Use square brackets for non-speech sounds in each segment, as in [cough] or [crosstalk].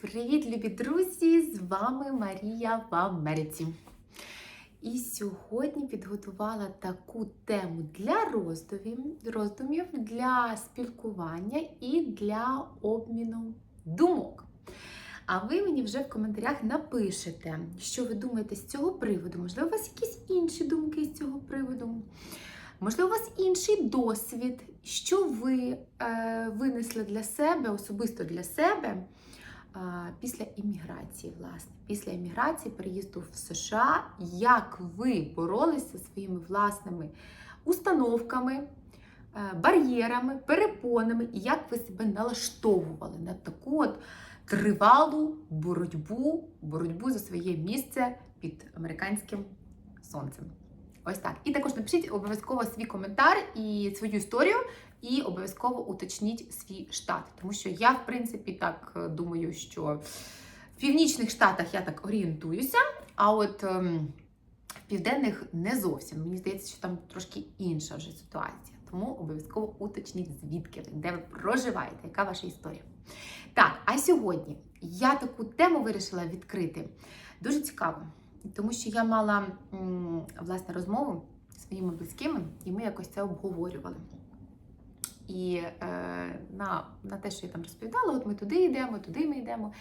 Привіт, любі друзі! З вами Марія в Америці. І сьогодні підготувала таку тему для роздумів, роздумів для спілкування і для обміну думок. А ви мені вже в коментарях напишете, що ви думаєте з цього приводу. Можливо, у вас якісь інші думки з цього приводу. Можливо, у вас інший досвід, що ви е, винесли для себе, особисто для себе після імміграції, власне, після імміграції, переїзду в США, як ви боролися своїми власними установками, е, бар'єрами, перепонами, і як ви себе налаштовували на таку от тривалу боротьбу, боротьбу за своє місце під американським сонцем. Ось так. І також напишіть обов'язково свій коментар і свою історію, і обов'язково уточніть свій штат. Тому що я, в принципі, так е, думаю, що в північних штатах я так орієнтуюся, а от ем, в південних не зовсім. Мені здається, що там трошки інша вже ситуація. Тому обов'язково уточніть, звідки ви, де ви проживаєте, яка ваша історія. Так, а сьогодні я таку тему вирішила відкрити. Дуже цікаво. Тому що я мала власне розмову зі своїми близькими, і ми якось це обговорювали. І е, на, на те, що я там розповідала, от ми туди йдемо, туди ми йдемо.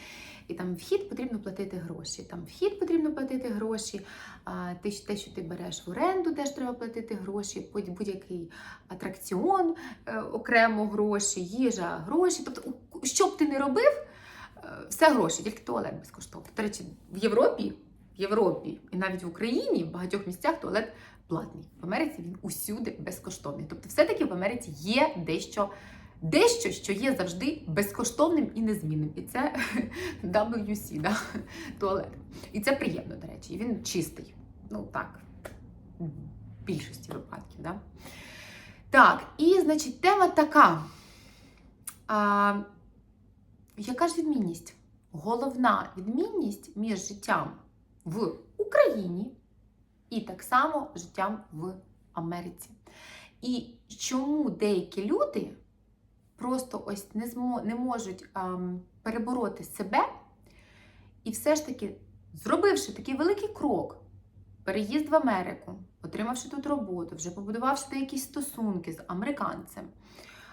І там вхід потрібно платити гроші. Там вхід потрібно платити гроші, а те, що ти береш в оренду, теж треба платити гроші, будь- будь-який атракціон е, окремо гроші, їжа, гроші. Тобто, що б ти не робив, е, все гроші, тільки туалет безкоштовно. До речі, в Європі в Європі і навіть в Україні в багатьох місцях туалет платний. В Америці він усюди безкоштовний. Тобто, все-таки в Америці є дещо, дещо, що є завжди безкоштовним і незмінним. І це [laughs] WC, да? туалет. І це приємно, до речі. І він чистий. Ну так, в більшості випадків. Да? Так, і значить, тема така. А, яка ж відмінність? Головна відмінність між життям в Україні і так само життям в Америці. І чому деякі люди просто ось не, змо, не можуть ем, перебороти себе, і все ж таки, зробивши такий великий крок, переїзд в Америку, отримавши тут роботу, вже побудувавши якісь стосунки з американцем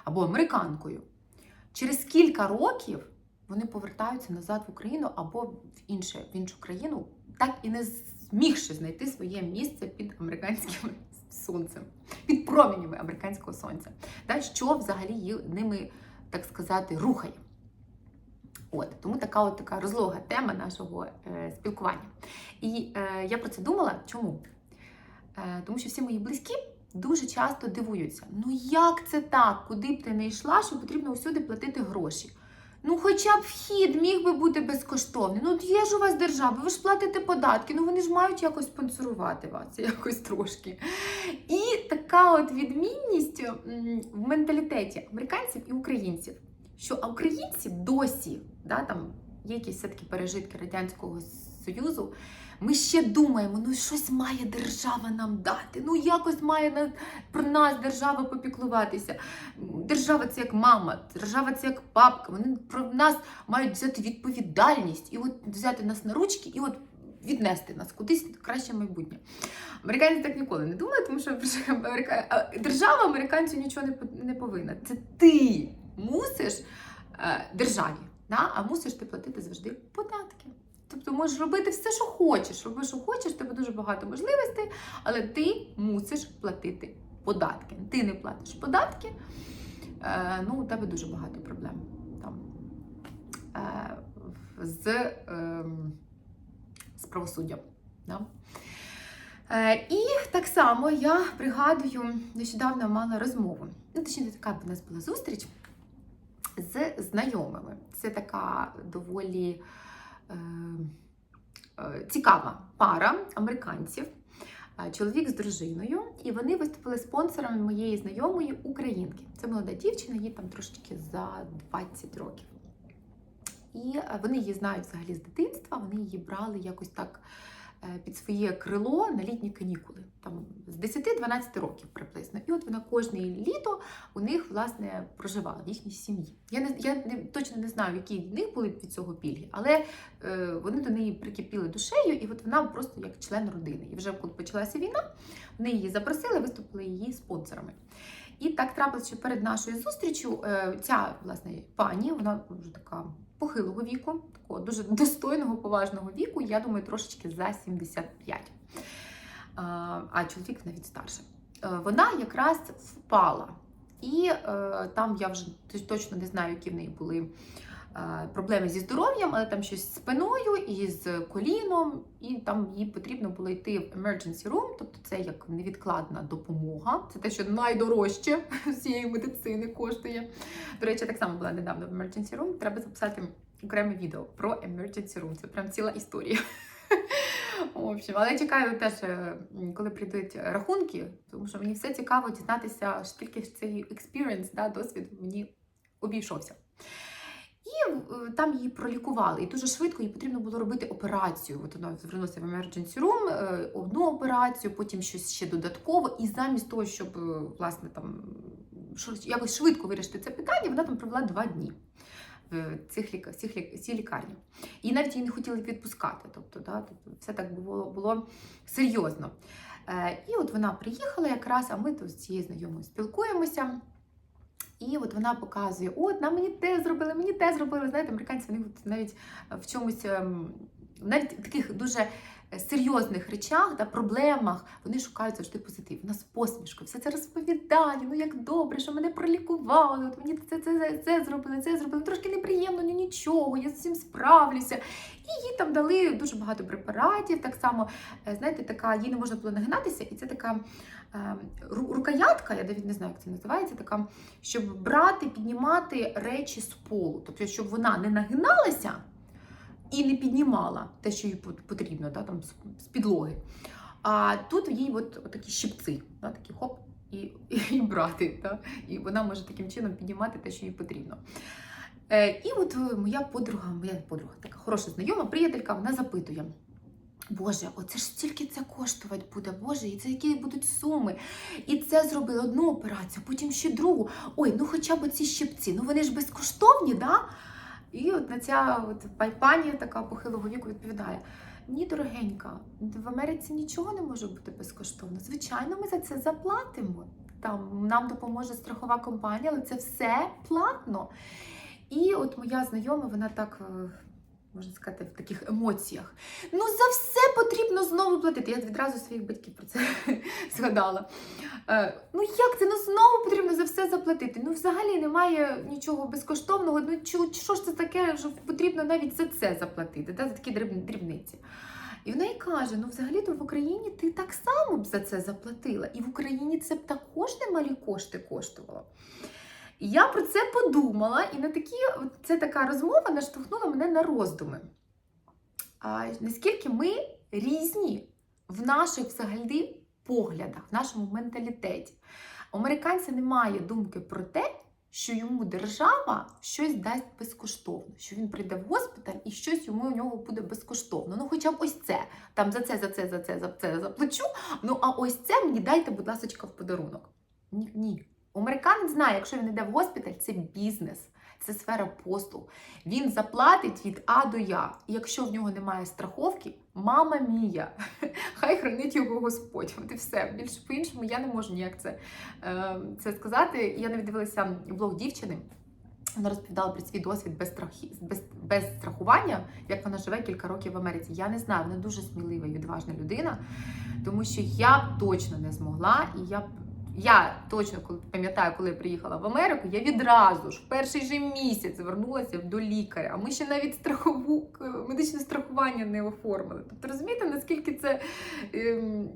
або американкою, через кілька років вони повертаються назад в Україну або в, інше, в іншу країну, так і не змігши знайти своє місце під американським [laughs] сонцем, під променями американського сонця. Та, що взагалі ними, так сказати, рухає. От, тому така от така розлога тема нашого е, спілкування. І е, я про це думала. Чому? Е, тому що всі мої близькі дуже часто дивуються: ну як це так, куди б ти не йшла, що потрібно усюди платити гроші? Ну, хоча б вхід міг би бути безкоштовний. Ну, є ж у вас держава, ви ж платите податки, ну вони ж мають якось спонсорувати вас, [laughs] якось трошки. І така от відмінність в менталітеті американців і українців, що українці досі, да, там є якісь все-таки пережитки Радянського Союзу, ми ще думаємо, ну щось має держава нам дати, ну якось має на, про нас держава попіклуватися. Держава це як мама, держава це як папка. Вони про нас мають взяти відповідальність і от взяти нас на ручки і от віднести нас кудись в краще майбутнє. Американці так ніколи не думають, тому що держава американцю нічого не повинна. Це ти мусиш е, державі, да? а мусиш ти платити завжди податки. Тобто можеш робити все, що хочеш. Роби, що хочеш, тебе дуже багато можливостей, але ти мусиш платити податки. Ти не платиш податки, е, ну у тебе дуже багато проблем там е, з, е, з правосуддям. Да? Е, і так само я пригадую, нещодавно мала розмову. Ну, точніше, така в нас була зустріч з знайомими. Це така доволі цікава пара американців, е, чоловік з дружиною, і вони виступили спонсорами моєї знайомої українки. Це молода дівчина, їй там трошечки за 20 років. І е, вони її знають взагалі з дитинства, вони її брали якось так е, під своє крило на літні канікули, там з 10-12 років приблизно. І от вона кожне літо у них власне проживала в їхній сім'ї. Я не я не точно не знаю, які в них були від цього пільги, але е, вони до неї прикипіли душею, і от вона просто як член родини. І вже коли почалася війна, вони її запросили, виступили її спонсорами. І так трапилося, що перед нашою зустрічю е, ця власне пані, вона вже така похилого віку, такого дуже [laughs] достойного, поважного віку, я думаю, трошечки за 75. А, чоловік навіть старше. Е, Вона якраз впала. І е, там я вже точно не знаю, які в неї були проблеми зі здоров'ям, але там щось з спиною і з коліном, і там їй потрібно було йти в emergency room, тобто це як невідкладна допомога. Це те, що найдорожче [laughs] всієї медицини коштує. До речі, так само була недавно в emergency room. Треба записати окреме відео про emergency room. Це прям ціла історія. [laughs] В общем, але чекаю теж, е, коли прийдуть рахунки, тому що мені все цікаво дізнатися, скільки ж цей experience, да, досвід мені обійшовся. І е, там її пролікували, і дуже швидко їй потрібно було робити операцію. От вона звернулася в emergency room, е, одну операцію, потім щось ще додатково. І замість того, щоб е, власне там якось швидко вирішити це питання, вона там провела два дні в цих ліка, цих лі- цій лікарні. І навіть її не хотіли відпускати. Тобто, да, тобто все так було, було серйозно. І от вона приїхала якраз, а ми тут з цією знайомою спілкуємося. І от вона показує: от нам мені те зробили, мені те зробили. Знаєте, американці вони навіть в чомусь, ем, навіть в таких дуже серйозних речах, та проблемах, вони шукають завжди позитив. Вона з посмішкою все це розповідає. Ну як добре, що мене пролікували. От мені це, це, це, це зробили, це зробили. Трошки неприємно, ну нічого, я з цим справлюся. І їй там дали дуже багато препаратів. Так само, е, знаєте, така їй не можна було нагинатися, і це така е, рукоятка, я навіть не знаю, як це називається, така, щоб брати, піднімати речі з полу. Тобто, щоб вона не нагиналася і не піднімала те, що їй потрібно, да, там, з- підлоги. А тут їй от, от такі щипці, да, такі хоп, і, і брати. Да, і вона може таким чином піднімати те, що їй потрібно. Е, і от е, моя подруга, моя подруга, така хороша знайома, приятелька, вона запитує. Боже, оце ж стільки це коштувати буде, Боже, і це які будуть суми. І це зробили одну операцію, потім ще другу. Ой, ну хоча б ці щипці, ну вони ж безкоштовні, да? І от на ця от пані така похилого віку відповідає: Ні, дорогенька, в Америці нічого не може бути безкоштовно. Звичайно, ми за це заплатимо. Там нам допоможе страхова компанія, але це все платно. І от моя знайома, вона так. Можна сказати, в таких емоціях. Ну, за все потрібно знову платити. Я відразу своїх батьків про це [laughs] згадала. Е, ну як це? Ну знову потрібно за все заплатити. Ну, взагалі немає нічого безкоштовного. Ну що ж це таке, що потрібно навіть за це заплатити, да? за такі дрібниці. І вона й каже: ну, взагалі-то в Україні ти так само б за це заплатила. І в Україні це б також немалі кошти коштувало. І я про це подумала, і на такі, це така розмова наштовхнула мене на роздуми. А, наскільки ми різні в наших взагалі поглядах, в нашому менталітеті. У американця немає думки про те, що йому держава щось дасть безкоштовно, що він прийде в госпіталь і щось йому у нього буде безкоштовно. Ну, хоча б ось це, там за це, за це, за це, за це заплачу. Ну, а ось це мені дайте, будь ласка, в подарунок. Ні, ні. Американець знає, якщо він йде в госпіталь, це бізнес, це сфера послуг. Він заплатить від А до Я. І якщо в нього немає страховки, мама мія, [laughs] хай хранить його Господь. От і все. Більше по-іншому я не можу ніяк це, е, це сказати. Я навіть дивилася блог дівчини. Вона розповідала про свій досвід без, страхі, без, без страхування, як вона живе кілька років в Америці. Я не знаю, вона дуже смілива і відважна людина, тому що я б точно не змогла, і я б я точно пам'ятаю, коли я приїхала в Америку, я відразу ж в перший же місяць звернулася до лікаря. А ми ще навіть страхову е, медичне страхування не оформили. Тобто розумієте, наскільки це. Ем,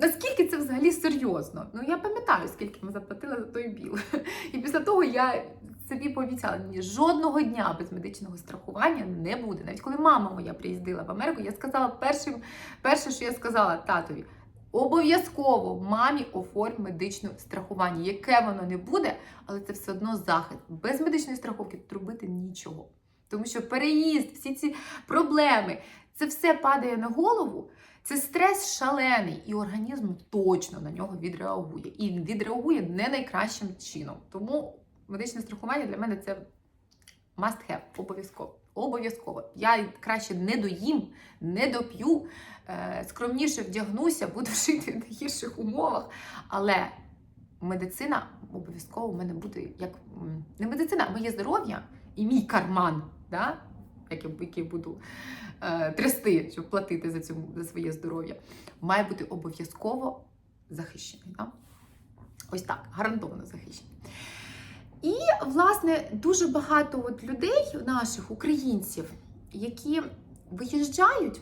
Наскільки це взагалі серйозно? Ну я пам'ятаю, скільки ми заплатили за той біл. [laughs] І після того я собі пообіцяла, ні, жодного дня без медичного страхування не буде. Навіть коли мама моя приїздила в Америку, я сказала першим, перше, що я сказала татові, обов'язково мамі оформ медичне страхування, яке воно не буде, але це все одно захист. Без медичної страховки тут робити нічого. Тому що переїзд, всі ці проблеми. Це все падає на голову. Це стрес шалений, і організм точно на нього відреагує. І відреагує не найкращим чином. Тому медичне страхування для мене це must have, обов'язково. Обов'язково. Я краще не доїм, не доп'ю, скромніше вдягнуся, буду [laughs] жити в гірших умовах. Але медицина обов'язково в мене буде як не медицина, а моє здоров'я і мій карман, да? який буду е, трясти, щоб платити за, цю, за своє здоров'я, має бути обов'язково захищений. Да? Ось так, гарантовано захищений. І, власне, дуже багато от людей, наших українців, які виїжджають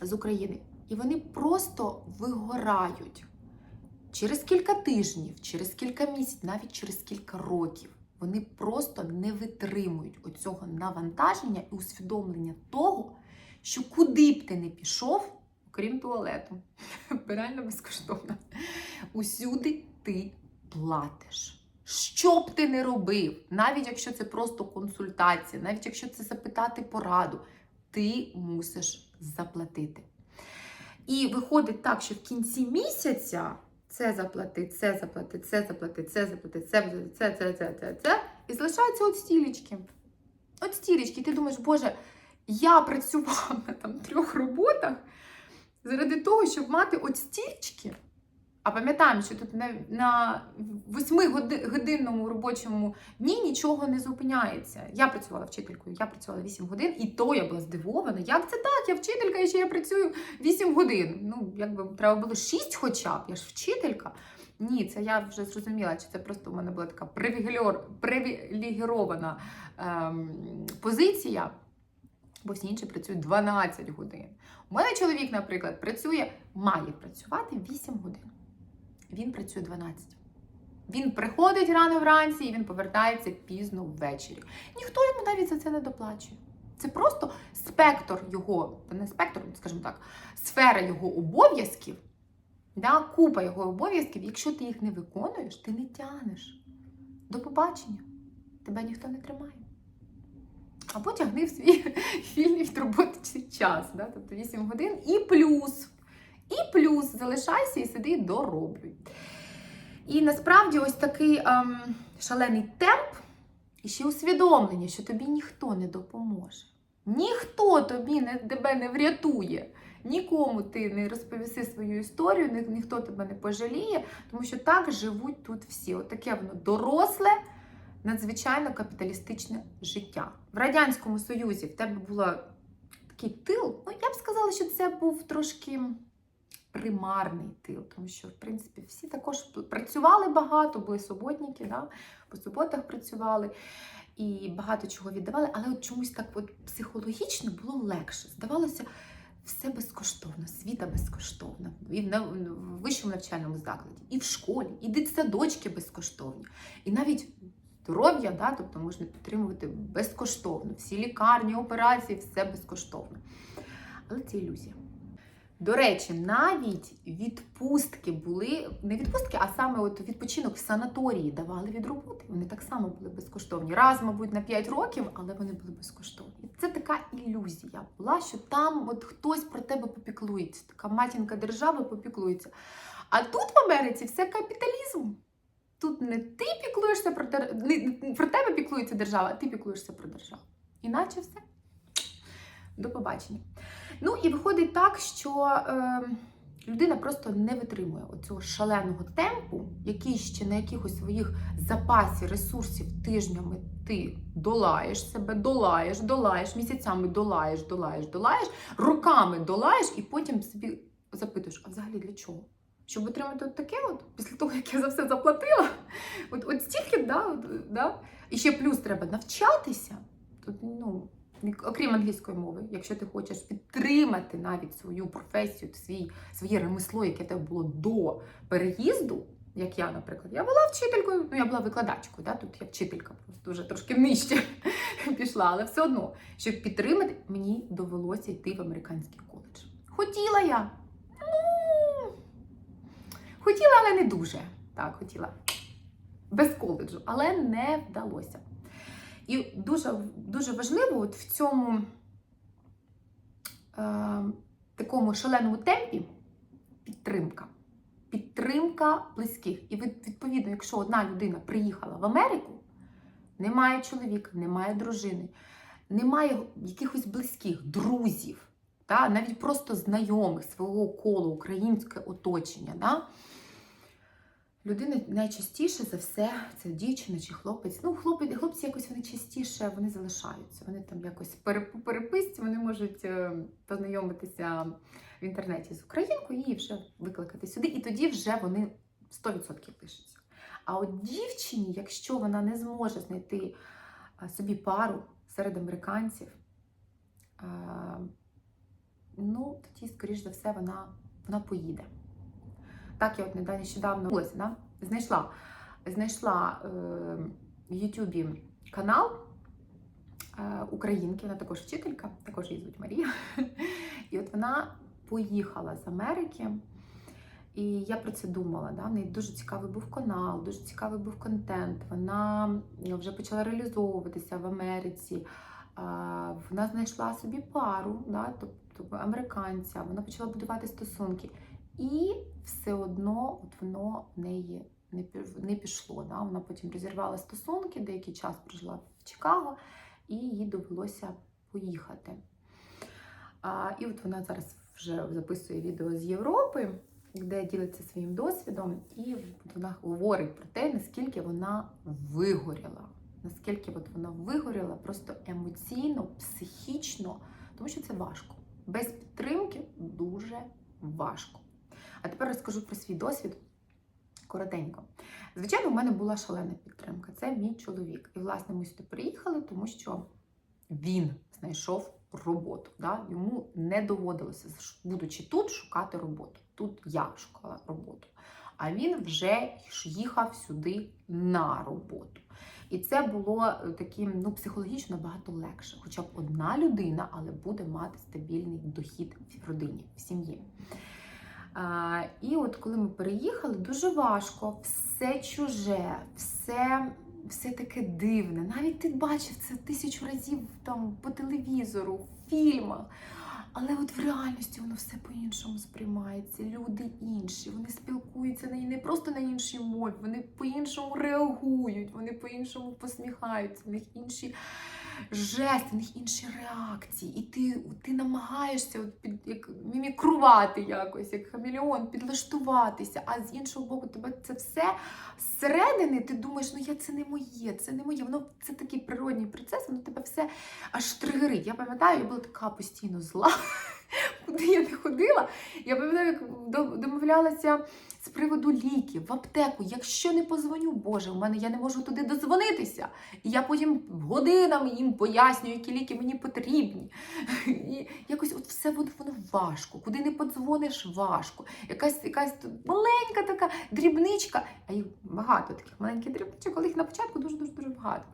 з України, і вони просто вигорають через кілька тижнів, через кілька місяців, навіть через кілька років. Вони просто не витримують оцього навантаження і усвідомлення того, що куди б ти не пішов, окрім туалету, [laughs] реально безкоштовно, усюди ти платиш. Що б ти не робив, навіть якщо це просто консультація, навіть якщо це запитати пораду, ти мусиш заплатити. І виходить так, що в кінці місяця це заплати, це заплати, це заплати, це заплати, це заплати, це, це, це, це, це. І залишаються от стілечки. От стілечки. І ти думаєш, Боже, я працював на там трьох роботах заради того, щоб мати от стільчики. А пам'ятаємо, що тут на, на 8-годинному робочому дні нічого не зупиняється. Я працювала вчителькою, я працювала 8 годин, і то я була здивована. Як це так? Я вчителька, і ще я працюю 8 годин. Ну, якби треба було 6 хоча б, я ж вчителька. Ні, це я вже зрозуміла, чи це просто у мене була така привілегірована ем, позиція, бо всі інші працюють 12 годин. У мене чоловік, наприклад, працює, має працювати 8 годин. Він працює 12. Він приходить рано вранці і він повертається пізно ввечері. Ніхто йому навіть за це не доплачує. Це просто спектр його, не спектр, скажімо так, сфера його обов'язків, да, купа його обов'язків. Якщо ти їх не виконуєш, ти не тягнеш. До побачення. Тебе ніхто не тримає. Або тягни в свій вільний від роботи час, да? тобто 8 годин і плюс. І плюс залишайся і сиди дороблюй. І насправді ось такий ем, шалений темп і ще усвідомлення, що тобі ніхто не допоможе. Ніхто тобі не, тебе не врятує. Нікому ти не розповіси свою історію, ні, ніхто тебе не пожаліє, тому що так живуть тут всі. От таке воно доросле, надзвичайно капіталістичне життя. В Радянському Союзі в тебе був такий тил. Ну, я б сказала, що це був трошки примарний тил, тому що, в принципі, всі також працювали багато, були суботники, да? по суботах працювали і багато чого віддавали, але от чомусь так от психологічно було легше. Здавалося, все безкоштовно, світа безкоштовна, і в вищому навчальному закладі, і в школі, і дитсадочки безкоштовні, і навіть здоров'я, да, тобто можна підтримувати безкоштовно. Всі лікарні, операції, все безкоштовно. Але це ілюзія. До речі, навіть відпустки були не відпустки, а саме от відпочинок в санаторії давали від роботи. Вони так само були безкоштовні. Раз, мабуть, на 5 років, але вони були безкоштовні. Це така ілюзія була, що там от хтось про тебе попіклується, така матінка держава попіклується. А тут в Америці все капіталізм. Тут не ти піклуєшся про про тебе піклується держава, а ти піклуєшся про державу. Іначе все. До побачення. Ну і виходить так, що е, людина просто не витримує оцього шаленого темпу, який ще на якихось своїх запасі ресурсів тижнями ти долаєш себе, долаєш, долаєш, місяцями долаєш, долаєш, долаєш, роками долаєш, і потім собі запитуєш, а взагалі для чого? Щоб отримати от таке, от, після того, як я за все заплатила, от, от стільки, да, от, да? і ще плюс треба навчатися. Тут, ну, окрім англійської мови, якщо ти хочеш підтримати навіть свою професію, свій, своє ремесло, яке тебе було до переїзду, як я, наприклад, я була вчителькою, ну я була викладачкою, да? тут я вчителька, просто вже трошки нижче [laughs] пішла, але все одно, щоб підтримати, мені довелося йти в американський коледж. Хотіла я. Ну, хотіла, але не дуже. Так, хотіла. Без коледжу, але не вдалося. І дуже, дуже важливо от в цьому е, такому шаленому темпі підтримка. Підтримка близьких. І відповідно, якщо одна людина приїхала в Америку, немає чоловіка, немає дружини, немає якихось близьких, друзів, та, навіть просто знайомих свого колу, українське оточення. Да? Людина найчастіше за все це дівчина чи хлопець. Ну, хлопець, хлопці якось вони частіше вони залишаються. Вони там якось по переписці вони можуть е, познайомитися в інтернеті з українкою і вже викликати сюди. І тоді вже вони 100% пишуться. А от дівчині, якщо вона не зможе знайти собі пару серед американців, а, ну тоді, скоріш за все, вона, вона поїде. Так, я от нещодавно ось, да, знайшла, знайшла е, в Ютубі канал е, українки, вона також вчителька, також її звуть Марія. І от вона поїхала з Америки. І я про це думала. Да? В неї дуже цікавий був канал, дуже цікавий був контент. Вона вже почала реалізовуватися в Америці. Вона знайшла собі пару, да? тобто американця, вона почала будувати стосунки. І все одно от воно в неї не пішло. Да? Вона потім розірвала стосунки, деякий час прожила в Чикаго, і їй довелося поїхати. А, і от вона зараз вже записує відео з Європи, де ділиться своїм досвідом, і вона говорить про те, наскільки вона вигоріла. Наскільки от вона вигоріла просто емоційно, психічно, тому що це важко. Без підтримки дуже важко. А тепер розкажу про свій досвід коротенько. Звичайно, у мене була шалена підтримка. Це мій чоловік. І, власне, ми сюди приїхали, тому що він знайшов роботу. Да? Йому не доводилося, будучи тут, шукати роботу. Тут я шукала роботу. А він вже їхав сюди на роботу. І це було е, таким ну, психологічно набагато легше. Хоча б одна людина, але буде мати стабільний дохід в родині, в сім'ї. І от коли ми переїхали, дуже важко, все чуже, все, все таке дивне. Навіть ти бачив це тисячу разів там по телевізору, в фільмах. Але от в реальності воно все по-іншому сприймається. Люди інші, вони спілкуються на не просто на іншій мові, вони по-іншому реагують, вони по-іншому посміхаються, в них інші жести, в них інші реакції. І ти, ти намагаєшся от під, як, мімікрувати якось, як хамелеон, підлаштуватися, а з іншого боку, тебе це все зсередини, ти думаєш, ну я це не моє, це не моє. Воно це такий природній процес, воно тебе все аж тригерить. Я пам'ятаю, я була така постійно зла, [laughs] куди я не ходила. Я пам'ятаю, як домовлялася з приводу ліків в аптеку. Якщо не позвоню, Боже, у мене я не можу туди дозвонитися. І я потім годинами їм пояснюю, які ліки мені потрібні. [laughs] І якось все воно, воно важко. Куди не подзвониш, важко. Якась якась маленька така дрібничка, а їх багато таких маленьких дрібничок, але їх на початку дуже дуже багато.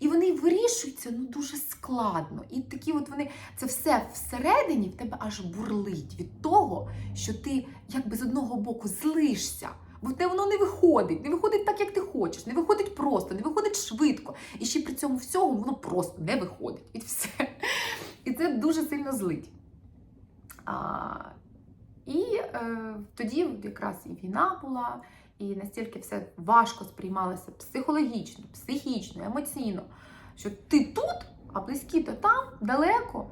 І вони вирішуються ну дуже складно. І такі от вони це все всередині в тебе аж бурлить від того, що ти якби з одного боку злишся. Бо тебе воно не виходить, не виходить так, як ти хочеш, не виходить просто, не виходить швидко. І ще при цьому всьому воно просто не виходить. І все. І це дуже сильно злить. І е, тоді якраз і війна була, і настільки все важко сприймалося психологічно, психічно, емоційно, що ти тут, а близькі то там, далеко,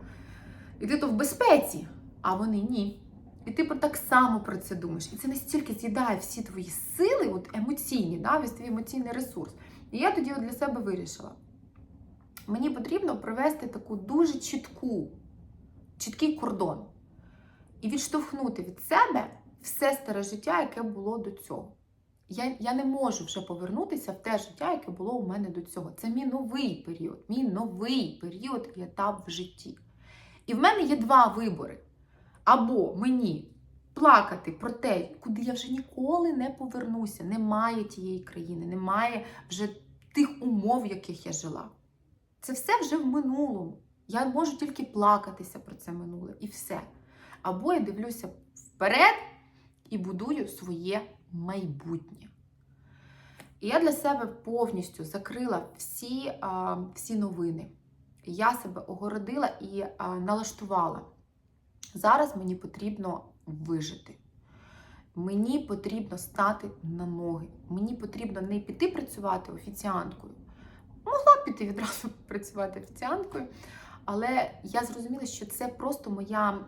і ти то в безпеці, а вони ні. І ти так само про це думаєш. І це настільки з'їдає всі твої сили, от емоційні, да, весь твій емоційний ресурс. І я тоді от для себе вирішила: мені потрібно провести таку дуже чітку, чіткий кордон і відштовхнути від себе все старе життя, яке було до цього. Я, я не можу вже повернутися в те життя, яке було у мене до цього. Це мій новий період, мій новий період і етап в житті. І в мене є два вибори. Або мені плакати про те, куди я вже ніколи не повернуся. Немає тієї країни, немає вже тих умов, в яких я жила. Це все вже в минулому. Я можу тільки плакатися про це минуле і все. Або я дивлюся вперед і будую своє майбутнє. І я для себе повністю закрила всі, а, всі новини. Я себе огородила і а, налаштувала Зараз мені потрібно вижити. Мені потрібно стати на ноги. Мені потрібно не піти працювати офіціанткою. Могла піти відразу [laughs] працювати офіціанткою, але я зрозуміла, що це просто моя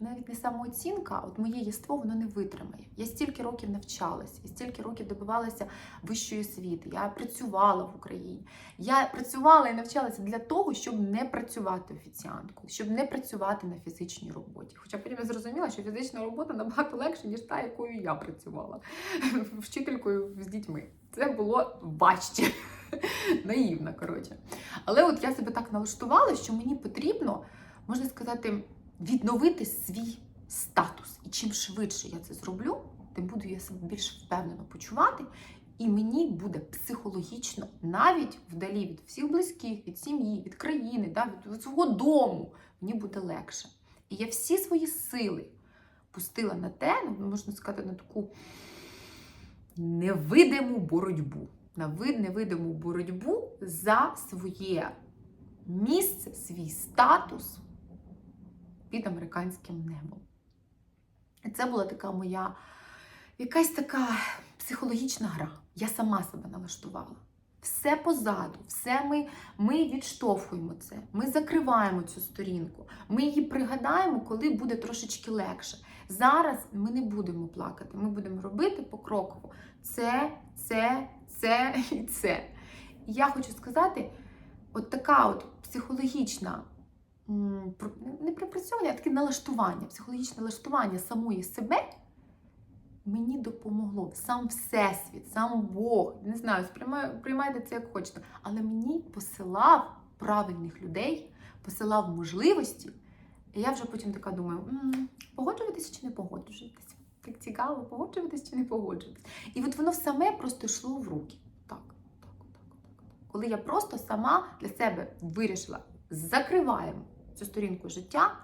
навіть не самооцінка, от моє єство воно не витримає. Я стільки років навчалася, я стільки років добивалася вищої освіти. Я працювала в Україні. Я працювала і навчалася для того, щоб не працювати офіціанткою, щоб не працювати на фізичній роботі. Хоча потім я зрозуміла, що фізична робота набагато легше, ніж та, якою я працювала [laughs] вчителькою з дітьми. Це було важче. [laughs] Наївна, коротше. Але от я себе так налаштувала, що мені потрібно, можна сказати, відновити свій статус. І чим швидше я це зроблю, тим буду я себе більш впевнено почувати. І мені буде психологічно, навіть вдалі від всіх близьких, від сім'ї, від країни, да, від, свого дому, мені буде легше. І я всі свої сили пустила на те, ну, можна сказати, на таку невидиму боротьбу. На вид- невидиму боротьбу за своє місце, свій статус під американським небом. І це була така моя якась така психологічна гра. Я сама себе налаштувала. Все позаду, все ми, ми відштовхуємо це, ми закриваємо цю сторінку, ми її пригадаємо, коли буде трошечки легше. Зараз ми не будемо плакати, ми будемо робити покроково це, це, це і це. І я хочу сказати, от така от психологічна не припрацьовування, а таке налаштування, психологічне налаштування самої себе мені допомогло. Сам Всесвіт, сам Бог, не знаю, приймайте це як хочете, але мені посилав правильних людей, посилав можливості. І я вже потім така думаю, «М, погоджуватися чи не погоджуватися? Так цікаво, погоджуватися чи не погоджуватися. І от воно саме просто йшло в руки. Так, так, так, так, так. Коли я просто сама для себе вирішила, закриваємо цю сторінку життя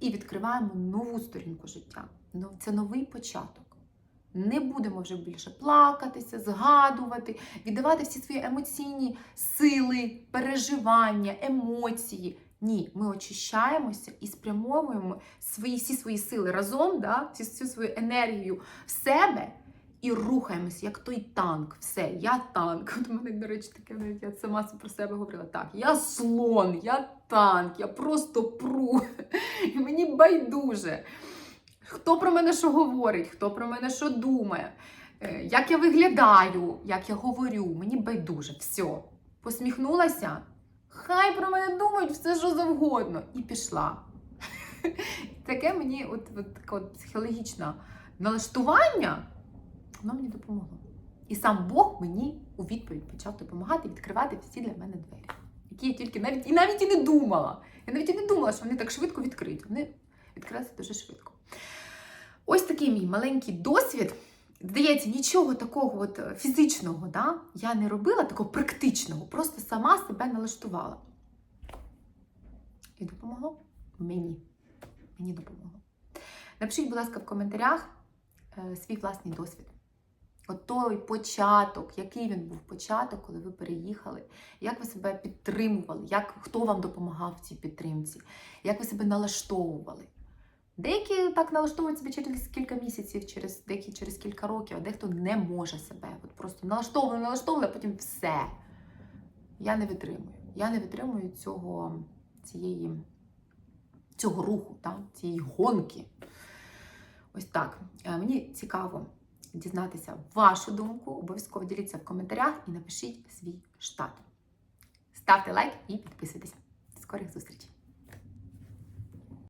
і відкриваємо нову сторінку життя. Ну, Це новий початок. Не будемо вже більше плакатися, згадувати, віддавати всі свої емоційні сили, переживання, емоції. Ні, ми очищаємося і спрямовуємо свої, всі свої сили разом, да, всю свою енергію в себе і рухаємося, як той танк. Все, я танк. От мене, до речі, таке навіть я сама про себе говорила. Так, я слон, я танк, я просто пру. І мені байдуже. Хто про мене що говорить, хто про мене що думає, е, як я виглядаю, як я говорю, мені байдуже. Все. Посміхнулася. Хай про мене думають все, що завгодно. І пішла. [laughs] Таке мені, от, от таке от психологічне налаштування, воно мені допомогло. І сам Бог мені у відповідь почав допомагати відкривати всі для мене двері, які я тільки навіть і навіть і не думала. Я навіть і не думала, що вони так швидко відкриють. Вони відкрилися дуже швидко. Ось такий мій маленький досвід. Здається, нічого такого от е, фізичного да, я не робила, такого практичного, просто сама себе налаштувала. І допомогло мені. Мені допомогло. Напишіть, будь ласка, в коментарях е, свій власний досвід. От той початок, який він був початок, коли ви переїхали, як ви себе підтримували, як, хто вам допомагав в цій підтримці, як ви себе налаштовували. Деякі так налаштовують себе через кілька місяців, через деякі через кілька років, а дехто не може себе. От просто налаштовували, налаштовували, а потім все. Я не витримую. Я не витримую цього, цієї, цього руху, та, цієї гонки. Ось так. Е, Мені цікаво дізнатися вашу думку. Обов'язково діліться в коментарях і напишіть свій штат. Ставте лайк і підписуйтесь. До скорих зустрічей!